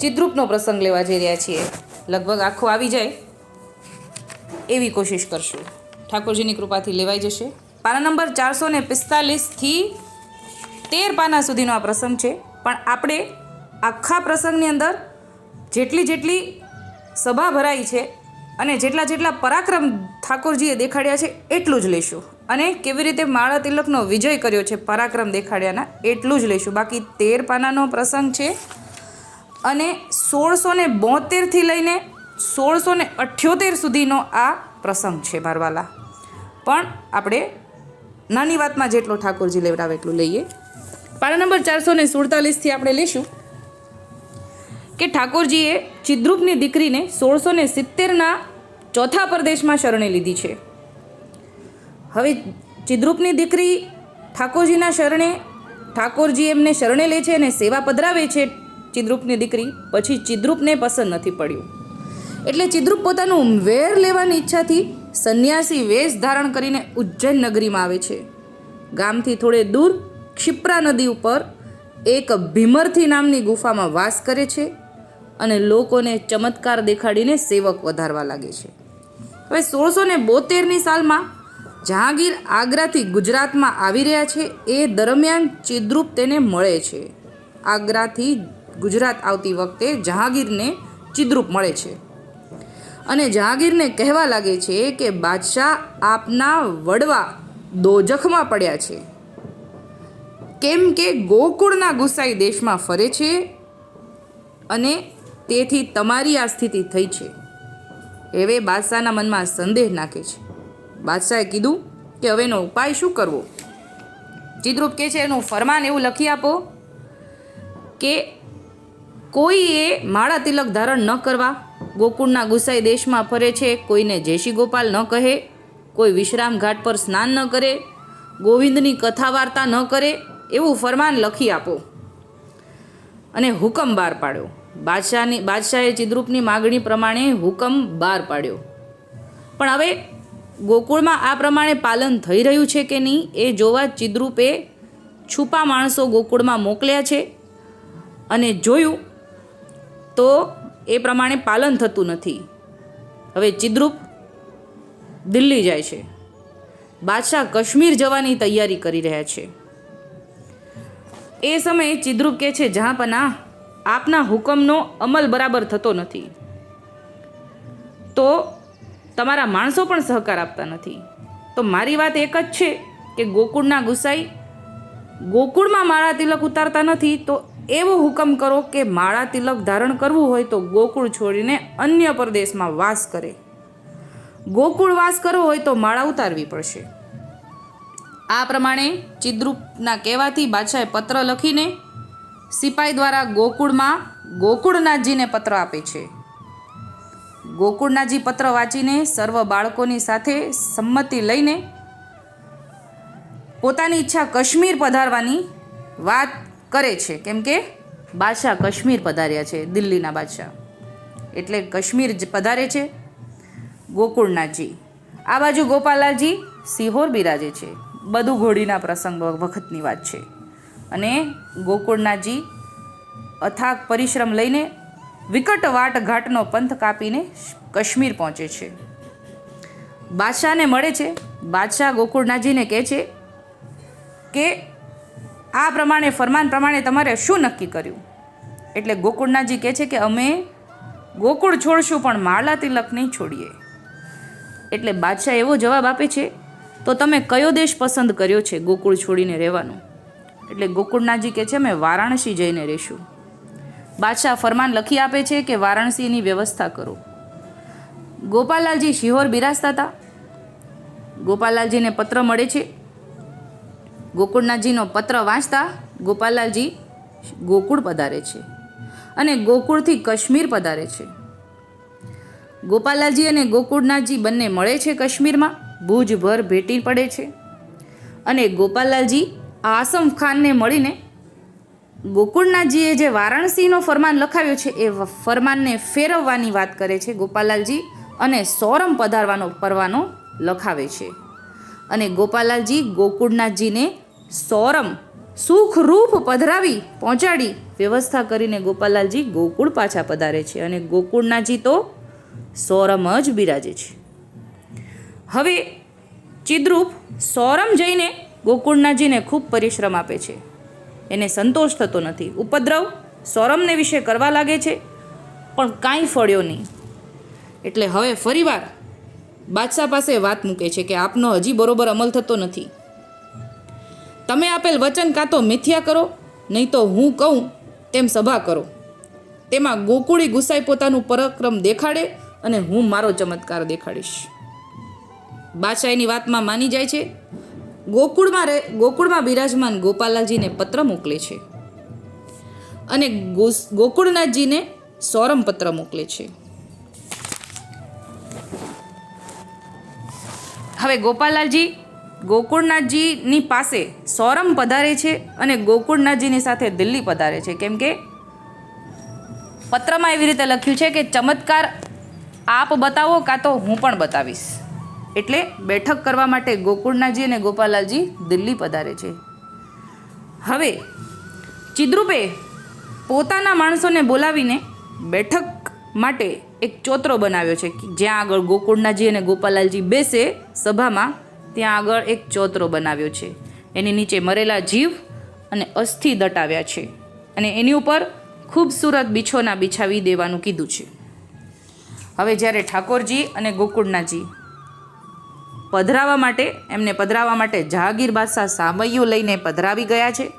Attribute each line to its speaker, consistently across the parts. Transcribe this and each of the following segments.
Speaker 1: ચિદ્રુપનો પ્રસંગ લેવા જઈ રહ્યા છીએ. લગભગ આખો આવી જાય એવી કોશિશ કરશું. ઠાકોરજીની કૃપાથી લેવાઈ જશે. પાના નંબર ચારસો ને પિસ્તાલીસથી તેર પાના સુધીનો આ પ્રસંગ છે. પણ આપણે આખા પ્રસંગની અંદર જેટલી જેટલી સભા ભરાઈ છે અને જેટલા જેટલા પરાક્રમ ઠાકોરજીએ દેખાડ્યા છે એટલું જ લઈશું અને કેવી રીતે માળા તિલકનો વિજય કર્યો છે પરાક્રમ દેખાડ્યાના એટલું જ લઈશું બાકી તેર પાનાનો પ્રસંગ છે. અને સોળસો ને બોતેરથી લઈને સોળસો ને અઠ્યોતેર સુધીનો આ પ્રસંગ છે મારવાલા. પણ આપણે નાની વાતમાં જેટલો ઠાકોરજી લેવડાવે એટલું લઈએ. પાના નંબર ચારસો ને સુડતાલીસથી આપણે લઈશું કે ઠાકોરજીએ ચિદ્રુપની દીકરીને સોળસો ને સિત્તેરના ચોથા પ્રદેશમાં શરણે લીધી છે. હવે ચિદ્રુપની દીકરી ઠાકોરજીના શરણે, ઠાકોરજી એમને શરણે લે છે અને સેવા પધરાવે છે ચિદ્રુપની દીકરી, પછી ચિદ્રુપને પસંદ નથી પડ્યું. એટલે ચિદ્રુપ પોતાનું વેર લેવાની ઈચ્છાથી સંન્યાસી વેશ ધારણ કરીને ઉજ્જૈન નગરીમાં આવે છે. ગામથી થોડે દૂર ક્ષિપ્રા નદી ઉપર એક ભીમરથી નામની ગુફામાં વાસ કરે છે અને લોકોને ચમત્કાર દેખાડીને સેવક વધારવા લાગે છે. હવે સોળસો ને બોતેરની સાલમાં જહાંગીર આગ્રાથી ગુજરાતમાં આવી રહ્યા છે. એ દરમિયાન ચિદ્રુપ તેને મળે છે. આગ્રાથી ગુજરાત આવતી વખતે જહાંગીરને ચિદ્રુપ મળે છે. અને જહાંગીરને કહેવા લાગે છે કે બાદશાહ આપના વડવા દોજખમાં પડ્યા છે. કેમ કે ગોકુળના ગુસાઈ દેશમાં ફરે છે અને તેથી તમારી આ સ્થિતિ થઈ છે. હવે બાદશાહના મનમાં સંદેહ નાખે છે. બાદશાહે કીધું કે હવે એનો ઉપાય શું કરવો? ચિદ્રુપ કહે છે, એનું ફરમાન એવું લખી આપો કે કોઈએ માળા તિલક ધારણ ન કરવા, ગોકુળના ગુસાઈ દેશમાં ફરે છે, કોઈને જયશી ગોપાલ ન કહે, કોઈ વિશ્રામ ઘાટ પર સ્નાન ન કરે, ગોવિંદની કથા વાર્તા ન કરે, એવું ફરમાન લખી આપો. અને હુકમ બહાર પાડ્યો. બાદશાહની, બાદશાહે ચિદ્રુપની માગણી પ્રમાણે હુકમ બહાર પાડ્યો. પણ હવે ગોકુળમાં આ પ્રમાણે પાલન થઈ રહ્યું છે કે નહીં, એ જોવા ચિદ્રુપે છુપા માણસો ગોકુળમાં મોકલ્યા છે અને જોયું તો એ પ્રમાણે પાલન થતું નથી. હવે ચિદ્રુપ દિલ્હી જાય છે. બાદશાહ કાશ્મીર જવાની તૈયારી કરી રહ્યા છે. એ સમયે ચિદ્રુપ કહે છે જહાંપના આપના હુકમનો અમલ બરાબર થતો નથી. તો તમારા માણસો પણ સહકાર આપતા નથી. તો મારી વાત એક જ છે કે ગોકુળના ગુસાઈ ગોકુળમાં માળા તિલક ઉતારતા નથી, તો એવો હુકમ કરો કે માળા તિલક ધારણ કરવું હોય તો ગોકુળ છોડીને અન્ય પ્રદેશમાં વાસ કરે. ગોકુળ વાસ કરવો હોય તો માળા ઉતારવી પડશે. આ પ્રમાણે ચિદ્રુપના કહેવાથી બાદશાહે પત્ર લખીને સિપાઈ દ્વારા ગોકુળમાં ગોકુળનાથજીને પત્ર આપે છે. ગોકુળનાથજી પત્ર વાંચીને સર્વ બાળકોની સાથે સંમતિ લઈને પોતાની ઈચ્છા કશ્મીર પધારવાની વાત કરે છે. કેમ કે બાદશાહ કાશ્મીર પધાર્યા છે, દિલ્હીના બાદશાહ. એટલે કાશ્મીર પધારે છે ગોકુળનાથજી. આ બાજુ ગોપાલાલજી સિહોર બિરાજે છે. બધું ઘોડીના પ્રસંગ વખતની વાત છે. અને ગોકુળનાથજી અથાગ પરિશ્રમ લઈને વિકટ વાટઘાટનો પંથ કાપીને કાશ્મીર પહોંચે છે. બાદશાહને મળે છે. બાદશાહ ગોકુળનાથજીને કહે છે કે આ પ્રમાણે, ફરમાન પ્રમાણે તમારે શું નક્કી કર્યું? એટલે ગોકુળનાથજી કહે છે કે અમે ગોકુળ છોડશું, પણ માળા તિલક નહીં છોડીએ. એટલે બાદશાહ એવો જવાબ આપે છે, તો તમે કયો દેશ પસંદ કર્યો છે ગોકુળ છોડીને રહેવાનો? એટલે ગોકુળનાથજી કહે છે, અમે વારાણસી જઈને રહીશું. બાદશાહ ફરમાન લખી આપે છે કે, વારાણસીની વ્યવસ્થા કરો. ગોપાલાલજી શિહોર બિરાજતા હતા. ગોપાલાલજીને પત્ર મળે છે ગોકુળનાથજીનો પત્ર વાંચતા ગોપાલાલજી ગોકુળ પધારે છે અને ગોકુળથી કાશ્મીર પધારે છે. ગોપાલાલજી અને ગોકુળનાથજી બંને મળે છે કાશ્મીરમાં, ભુજભર ભેટી પડે છે અને ગોપાલાલજી આસમ ખાનને મળીને ગોકુળનાથજીએ જે વારાણસીનો ફરમાન લખાવ્યો છે એ ફરમાનને ફેરવવાની વાત કરે છે ગોપાલાલજી અને સોરમ પધારવાનો, પરવાનો લખાવે છે. અને ગોપાલાલજી ગોકુળનાથજીને સોરમ, સુખરૂપ પધરાવી, પહોંચાડી. વ્યવસ્થા કરીને ગોપાલાલજી ગોકુળ પાછા પધારે છે અને ગોકુળનાજી તો સોરમ જ બિરાજે છે. હવે ચિદ્રુપ સોરમ જઈને ગોકુળનાજીને ખૂબ પરિશ્રમ આપે છે. એને સંતોષ થતો નથી. ઉપદ્રવ સોરમને વિશે કરવા લાગે છે, પણ કાંઈ ફળ્યો નહીં. એટલે હવે ફરીવાર બાદશાહ પાસે વાત મૂકે છે કે આપનો હજી બરોબર અમલ થતો નથી. તમે આપેલ વચન કાં તો મિથ્યા કરો, નહીં તો હું કહું, તેમ સભા કરો. તેમાં ગોકુળી ગુસાઈ પોતાનું પરાક્રમ દેખાડે અને હું મારો ચમત્કાર દેખાડીશ. બાદશાહીની વાતમાં માની જાય છે, ગોકુળમાં રહે, ગોકુળમાં બિરાજમાન ગોપાલાલજીને પત્ર મોકલે છે અને ગોકુળનાથજીને સોરમ પત્ર મોકલે છે. હવે ગોપાલાલજી ગોકુળનાથજીની પાસે સોરમ પધારે છે અને ગોકુળનાથજીની સાથે દિલ્હી પધારે છે. કેમ કે પત્રમાં એવી રીતે લખ્યું છે કે ચમત્કાર આપ બતાવો કાં તો હું પણ બતાવીશ. એટલે બેઠક કરવા માટે ગોકુળનાથજી અને ગોપાલાલજી દિલ્હી પધારે છે. હવે ચિદ્રુપે પોતાના માણસોને બોલાવીને બેઠક માટે એક ચોતરો બનાવ્યો છે જ્યાં આગળ ગોકુળનાથજી અને ગોપાલાલજી બેસે સભામાં ત્યાં આગળ એક ચોતરો બનાવ્યો છે. એની નીચે મરેલા જીવ અને અસ્થિ દટાવ્યા છે. અને એની ઉપર ખૂબસૂરત બિછોના બિછાવી દેવાનું કીધું છે. હવે જ્યારે ઠાકોરજી અને ગોકુળનાજી પધરાવા માટે, એમને પધરાવા માટે જહાગીર બાદશાહ સામૈયું લઈને પધરાવી ગયા છે,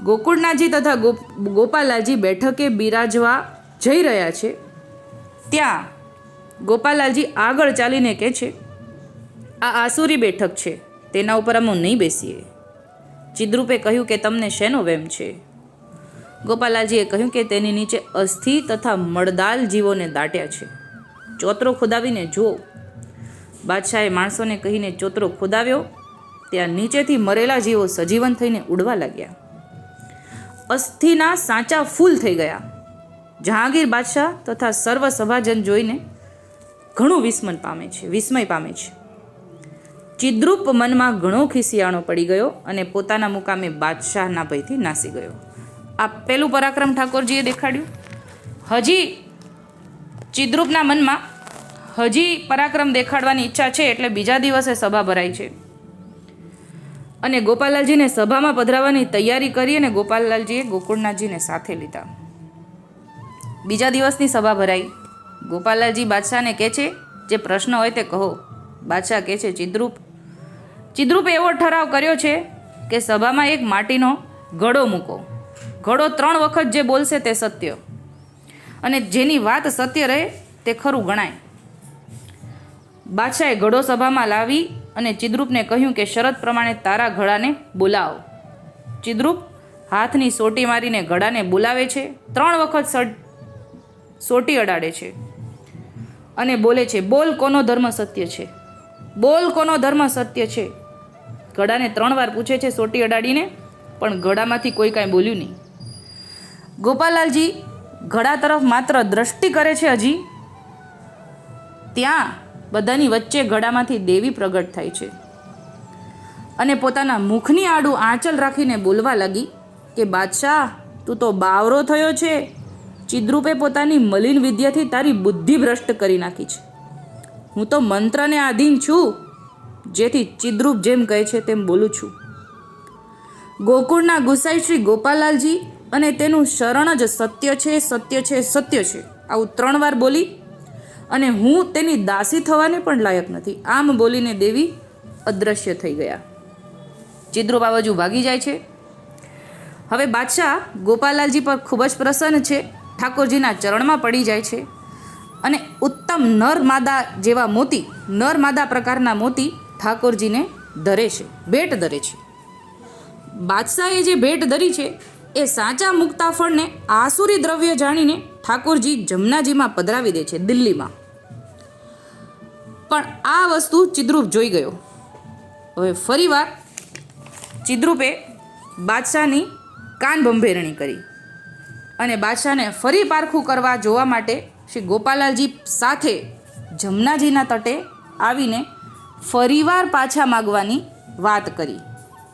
Speaker 1: ગોકુળનાજી તથા ગોપ ગોપાલાલજી બેઠકે બિરાજવા જઈ રહ્યા છે. ત્યાં ગોપાલાલજી આગળ ચાલીને કહે છે આ આસુરી બેઠક છે. તેના ઉપર અમે નહીં બેસીએ. ચિદ્રુપે કહ્યું કે તમને શેનો વેમ છે? ગોપાલાજીએ કહ્યું કે તેની નીચે અસ્થિ તથા મળદાલ જીવોને દાટ્યા છે. ચોતરો ખોદાવીને જુઓ. બાદશાહે માણસોને કહીને ચોતરો ખોદાવ્યો, ત્યાં નીચેથી મરેલા જીવો સજીવન થઈને ઉડવા લાગ્યા. અસ્થિના સાચા ફૂલ થઈ ગયા. જહાંગીર બાદશાહ તથા સર્વ સભાજન જોઈને ઘણું વિસ્મન પામે છે, વિસ્મય પામે છે. ચિદ્રુપ મનમાં ઘણો ખિસિયાણો પડી ગયો અને પોતાના મુકામે બાદશાહના ભયથી નાસી ગયો. આ પેલું પરાક્રમ ઠાકોરજીએ દેખાડ્યું? હજી ચિદ્રુપના મનમાં હજી પરાક્રમ દેખાડવાની ઈચ્છા છે એટલે બીજા દિવસે સભા ભરાઈ છે. અને ગોપાલાલજીને સભામાં પધરાવવાની તૈયારી કરી અને ગોપાલલાલજીએ ગોકુળનાથજીને સાથે લીધા. બીજા દિવસની સભા ભરાઈ. ગોપાલાલજી બાદશાહને કહે છે, જે પ્રશ્ન હોય તે કહો. બાદશાહ કહે છે, ચિદ્રુપ, ચિદ્રુપે એવો ઠરાવ કર્યો છે કે સભામાં એક માટીનો ઘડો મૂકો. ઘડો ત્રણ વખત જે બોલશે તે સત્ય. અને જેની વાત સત્ય રહે તે ખરું ગણાય. બાદશાહે ઘડો સભામાં લાવી અને ચિદ્રુપને કહ્યું કે, શરત પ્રમાણે તારા ઘડાને બોલાવો. ચિદ્રુપ હાથની સોટી મારીને ઘડાને બોલાવે છે. ત્રણ વખત સોટી અડાડે છે અને બોલે છે, બોલ કોનો ધર્મ સત્ય છે? બોલ કોનો ધર્મ સત્ય છે? ઘડાને ત્રણ વાર પૂછે છે સોટી અડાડીને, પણ ઘડામાંથી કોઈ કાંઈ બોલ્યું નહીં. ગોપાલાલજી ઘડા તરફ માત્ર દ્રષ્ટિ કરે છે હજી? ત્યાં બધાની વચ્ચે ઘડામાંથી દેવી પ્રગટ થાય છે. અને પોતાના મુખની આડું આંચલ રાખીને બોલવા લાગી કે, બાદશાહ, તું તો બાવરો થયો છે. ચિદ્રુપે પોતાની મલિન વિદ્યાથી તારી બુદ્ધિ ભ્રષ્ટ કરી નાખી છે. હું તો મંત્રને આધીન છું, જેથી ચિદ્રુપ જેમ કહે છે તેમ બોલું છું. ગોકુળના ગુસાઈ શ્રી ગોપાલાલજી અને તેનું શરણ જ સત્ય છે સત્ય છે સત્ય છે. આવું ત્રણ વાર બોલી અને હું તેની દાસી થવાને પણ લાયક નથી. આમ બોલીને દેવી અદૃશ્ય થઈ ગયા. ચિદ્રુપ આ બાજુ ભાગી જાય છે. હવે બાદશાહ ગોપાલાલજી પર ખૂબ જ પ્રસન્ન છે. ઠાકોરજીના ચરણમાં પડી જાય છે. અને ઉત્તમ નર માદા જેવા મોતી, નર માદા પ્રકારના મોતી ઠાકોરજીને ધરે છે, ભેટ ધરે છે. બાદશાહે જે ભેટ ધરી છે, એ સાચા મુક્તાફળને આસુરી દ્રવ્ય જાણીને ઠાકોરજી જમનાજીમાં પધરાવી દે છે, દિલ્હીમાં. પણ આ વસ્તુ ચિદ્રુપ જોઈ ગયો. હવે ફરીવાર ચિદ્રુપે બાદશાહની કાન ભંભેરણી કરી અને બાદશાહને ફરી પારખું કરવા જોવા માટે શ્રી ગોપાલાલજી સાથે જમનાજીના તટે આવીને ફરીવાર પાછા માગવાની વાત કરી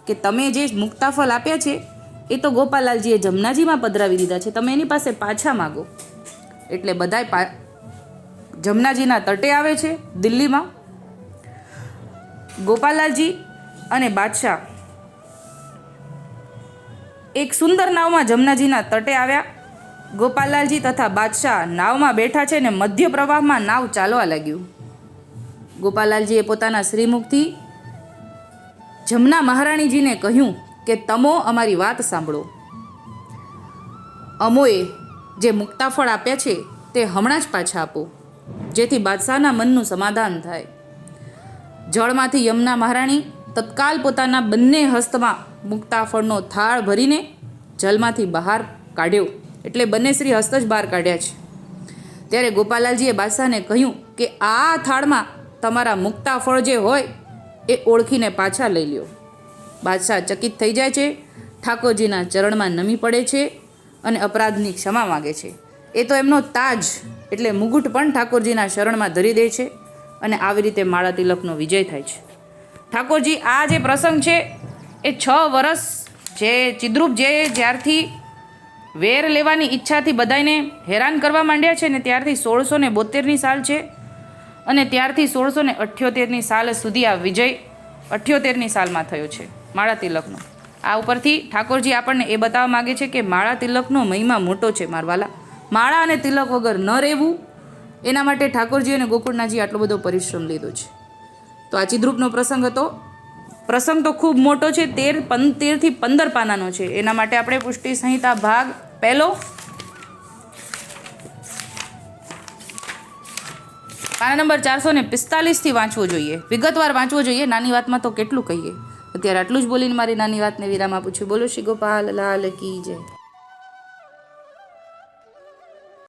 Speaker 1: કે તમે જે મુક્તાફલ આપ્યા છે, એ તો ગોપાલાલજીએ જમનાજીમાં પધરાવી દીધા છે. તમે એની પાસે પાછા માગો. એટલે બધાય પા જમનાજીના તટે આવે છે દિલ્હીમાં. ગોપાલાલજી અને બાદશાહ એક સુંદર નાવમાં જમનાજીના તટે આવ્યા. ગોપાલાલજી તથા બાદશાહ નાવમાં બેઠા છે ને મધ્ય પ્રવાહમાં નાવ ચાલવા લાગ્યું. ગોપાલાલજીએ પોતાના શ્રીમુખથી જમના મહારાણીજીને કહ્યું કે, તમો અમારી વાત સાંભળો. અમોએ જે મુક્તાફળ આપ્યા છે તે હમણાં જ પાછા આપો, જેથી બાદશાહના મનનું સમાધાન થાય. જળમાંથી યમુના મહારાણી તત્કાલ પોતાના બંને હસ્તમાં મુક્તાફળનો થાળ ભરીને જલમાંથી બહાર કાઢ્યો. એટલે બંને શ્રી હસ્ત જ બહાર કાઢ્યા છે. ત્યારે ગોપાલાલજીએ બાદશાહને કહ્યું કે આ થાળમાં તમારા મુક્તા ફળ જે હોય એ ઓળખીને પાછા લઈ લ્યો. બાદશાહ ચકિત થઈ જાય છે, ઠાકોરજીના ચરણમાં નમી પડે છે અને અપરાધની ક્ષમા માગે છે. એ તો એમનો તાજ એટલે મુગુટ પણ ઠાકોરજીના શરણમાં ધરી દે છે અને આવી રીતે માળા તિલકનો વિજય થાય છે. ઠાકોરજી, આ જે પ્રસંગ છે, એ છ વર્ષ જે ચિદ્રુપ જે જ્યારથી વેર લેવાની ઈચ્છાથી બધાને હેરાન કરવા માંડ્યા છે ને ત્યારથી સોળસો ને બોતેરની સાલ છે અને ત્યારથી સોળસો ને અઠ્યોતેરની સાલ સુધી આ વિજય અઠ્યોતેરની સાલમાં થયો છે, માળા તિલકનો. આ ઉપરથી ઠાકોરજી આપણને એ બતાવવા માગે છે કે માળા તિલકનો મહિમા મોટો છે, મારવાલા. માળા અને તિલક વગર ન રહેવું, એના માટે ઠાકોરજી અને ગોકુળનાજી આટલો બધો પરિશ્રમ લીધો છે. તો આ ચિદ્રુપનો પ્રસંગ હતો. પ્રસંગ તો ખૂબ મોટો છે, તેર પંદ તેરથી પંદર પાનાનો છે. એના માટે આપણે પુષ્ટિ સંહિતા ભાગ પહેલો. પાના નંબર ચારસો ને પિસ્તાલીસથી વાંચવો જોઈએ. વિગતવાર વાંચવો જોઈએ. નાની વાતમાં તો કેટલું કહીએ? અત્યારે આટલું જ બોલીને મારી નાની વાતને વિરામ આપું છું. બોલો શ્રી ગોપાલ, લાલ કી જય.